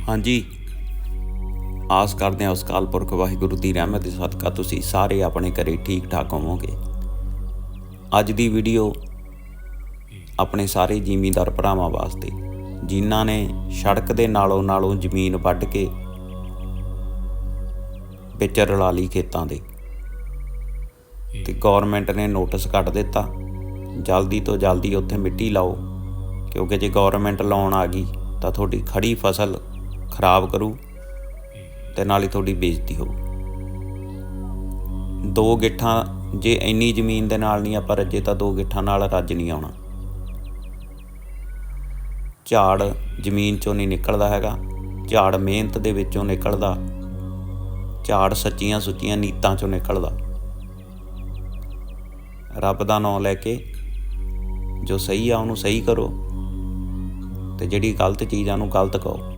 ਹਾਂਜੀ। ਆਸ ਕਰਦੇ ਹਾਂ ਉਸ ਅਕਾਲ ਪੁਰਖ ਵਾਹਿਗੁਰੂ ਦੀ ਰਹਿਮਤ ਦੇ ਸਦਕਾ ਤੁਸੀਂ ਸਾਰੇ ਆਪਣੇ ਘਰੇ ਠੀਕ ਠਾਕ ਹੋਵੋਗੇ। ਅੱਜ ਦੀ ਵੀਡੀਓ ਆਪਣੇ ਸਾਰੇ ਜ਼ਿਮੀਂਦਾਰ ਭਰਾਵਾਂ ਵਾਸਤੇ ਜਿਨ੍ਹਾਂ ਨੇ ਸੜਕ ਦੇ ਨਾਲੋਂ ਨਾਲੋਂ ਜ਼ਮੀਨ ਵੱਢ ਕੇ ਵਿੱਚ ਰਲਾ ਲਈ ਖੇਤਾਂ ਦੇ। ਤੇ ਗਵਰਨਮੈਂਟ ਨੇ ਨੋਟਿਸ ਕੱਢ ਦਿੱਤਾ ਜਲਦੀ ਤੋਂ ਜਲਦੀ ਉੱਥੇ ਮਿੱਟੀ ਲਾਓ ਕਿਉਂਕਿ ਜੇ ਗਵਰਨਮੈਂਟ ਲਾਉਣ ਆ ਗਈ ਤਾਂ ਤੁਹਾਡੀ ਖੜੀ ਫਸਲ ਖਰਾਬ ਕਰੂ ਤੇ ਨਾਲ ਹੀ ਤੁਹਾਡੀ ਬੇਇੱਜ਼ਤੀ ਹੋਊ। ਦੋ ਗਿੱਠਾਂ, ਜੇ ਇੰਨੀ ਜ਼ਮੀਨ ਦੇ ਨਾਲ ਨਹੀਂ ਆਪਾਂ ਰੱਜੇ ਤਾਂ ਦੋ ਗਿੱਠਾਂ ਨਾਲ ਰੱਜ ਨਹੀਂ ਆਉਣਾ। ਝਾੜ ਜ਼ਮੀਨ ਚੋਂ ਨਹੀਂ ਨਿਕਲਦਾ ਹੈਗਾ, ਝਾੜ ਮਿਹਨਤ ਦੇ ਵਿੱਚੋਂ ਨਿਕਲਦਾ, ਝਾੜ ਸੱਚੀਆਂ ਸੁੱਚੀਆਂ ਨੀਤਾਂ ਚੋਂ ਨਿਕਲਦਾ। ਰੱਬ ਦਾ ਨਾਮ ਲੈ ਕੇ ਜੋ ਸਹੀ ਆ ਉਹਨੂੰ ਸਹੀ ਕਰੋ ਤੇ ਜਿਹੜੀ ਗਲਤ ਚੀਜ਼ ਆ ਉਹਨੂੰ ਗਲਤ ਕਹੋ।